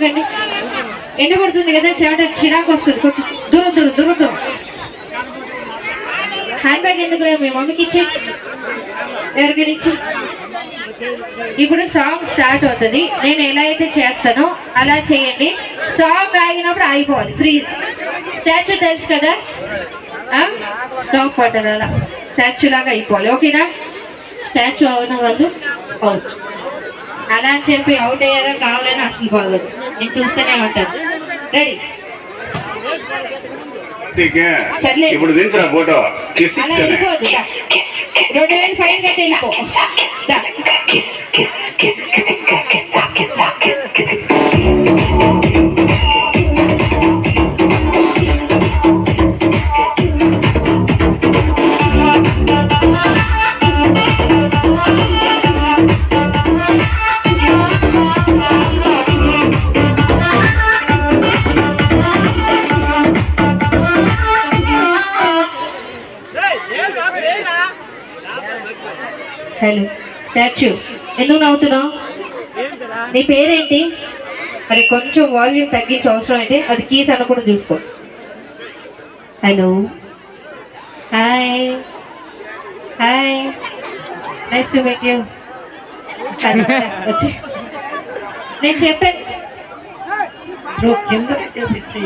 ఆగండి ఎండబడుతుంది కదా చెమట చిరాకు వస్తుంది. కొంచెం దూరం దూరం దూరం దూరం. హ్యాండ్ బ్యాగ్ ఎందుకు మీ మమ్మీకి ఇచ్చే ఎవరికైనా ఇచ్చి ఇప్పుడు సాంగ్ స్టార్ట్ అవుతుంది. నేను ఎలా అయితే చేస్తానో అలా చేయండి. సాంగ్ ఆగినప్పుడు ఆగిపోవాలి ఫ్రీజ్ స్టాచ్యూ తెలుసు కదా? స్టాప్ పట్టారు అలా. స్టాచ్యూ లాగా అయిపోవాలి. ఓకేనా? స్టాచ్యూ అవున వాళ్ళు అవుట్ అలా అని చెప్పి అవుట్ అయ్యారా? కావాలని అసలు బాగోదు. నేను చూస్తూనే ఉంటాను రెడీ. ఇప్పుడు దించరా ఫోటో? రెండు వేలు ఫైన్ కట్టి వెళ్ళిపో. హలో స్టాచ్యూ ఎందుకు నవ్వుతున్నావు? నీ పేరేంటి? మరి కొంచెం వాల్యూమ్ తగ్గించే అవసరం అయితే అది కీస్ అనుకుంటూ చూసుకో. Hello hi hi nice to meet you నేను చెప్పాను నువ్వు కింద చేపిస్తే